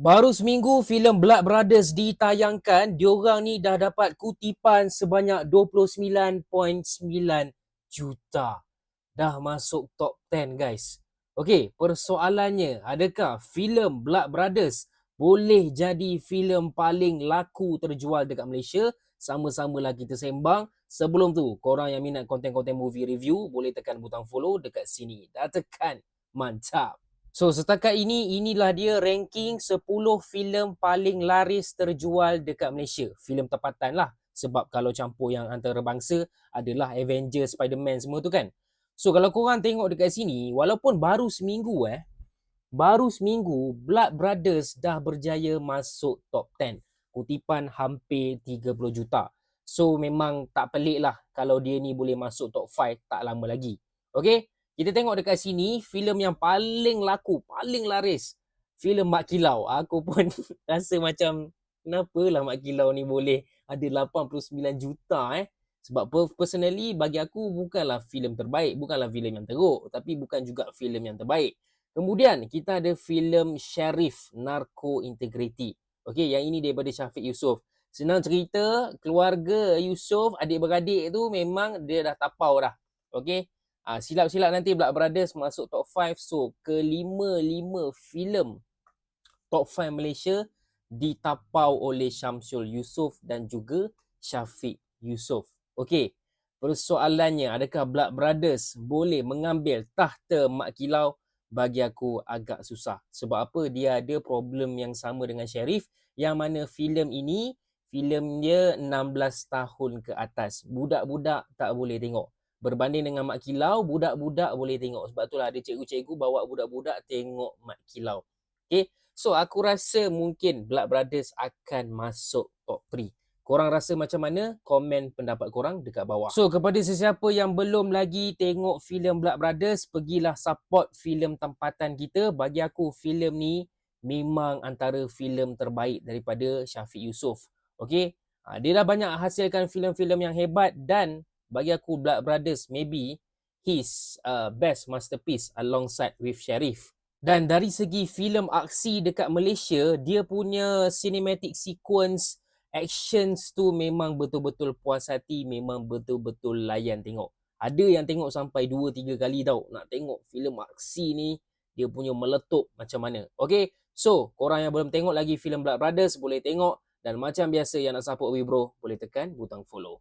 Baru seminggu filem Blood Brothers ditayangkan, diorang ni dah dapat kutipan sebanyak 29.9 juta. Dah masuk top 10 guys. Okey, persoalannya adakah filem Blood Brothers boleh jadi filem paling laku terjual dekat Malaysia? Sama-samalah kita sembang. Sebelum tu, korang yang minat konten-konten movie review boleh tekan butang follow dekat sini. Dah tekan. Mantap. So setakat ini inilah dia ranking 10 filem paling laris terjual dekat Malaysia. Filem tempatan lah. Sebab kalau campur yang antarabangsa adalah Avengers, Spider-Man semua tu kan. So kalau korang tengok dekat sini walaupun baru seminggu eh baru seminggu Blood Brothers dah berjaya masuk top 10. Kutipan hampir 30 juta. So memang tak pelik lah kalau dia ni boleh masuk top 5 tak lama lagi. Okay? Kita tengok dekat sini filem yang paling laku, paling laris. Filem Mak Kilau. Aku pun rasa macam kenapa lah Mak Kilau ni boleh ada 89 juta eh. Sebab personally bagi aku bukanlah filem terbaik, bukanlah filem yang teruk, tapi bukan juga filem yang terbaik. Kemudian kita ada filem Sheriff Narco Integrity. Okey, yang ini daripada Syafiq Yusof. Senang cerita, keluarga Yusof, adik-beradik tu memang dia dah tapau dah. Okey, Uh, silap-silap nanti Black Brothers masuk top 5. So, kelima-lima filem top 5 Malaysia ditapau oleh Syamsul Yusof dan juga Syafiq Yusof. Okey, persoalannya adakah Black Brothers boleh mengambil tahta Mak Kilau? Bagi aku agak susah. Sebab apa? Dia ada problem yang sama dengan Sheriff yang mana filem ini filem dia 16 tahun ke atas. Budak-budak tak boleh tengok berbanding dengan Mak Kilau, budak-budak boleh tengok. Sebab itulah ada cikgu-cikgu bawa budak-budak tengok Mak Kilau. Okay. So, aku rasa mungkin Blood Brothers akan masuk top 3. Korang rasa macam mana? Komen pendapat korang dekat bawah. So, kepada sesiapa yang belum lagi tengok filem Blood Brothers, pergilah support filem tempatan kita. Bagi aku, filem ni memang antara filem terbaik daripada Syafiq Yusof. Okay? Ha, dia dah banyak hasilkan filem-filem yang hebat dan bagi aku Blood Brothers maybe his uh, best masterpiece alongside with Sheriff. Dan dari segi filem aksi dekat Malaysia, dia punya cinematic sequence actions tu memang betul-betul puas hati, memang betul-betul layan tengok. Ada yang tengok sampai 2 3 kali tau nak tengok filem aksi ni dia punya meletup macam mana. Okay, so korang yang belum tengok lagi filem Blood Brothers boleh tengok dan macam biasa yang nak support Wibro boleh tekan butang follow.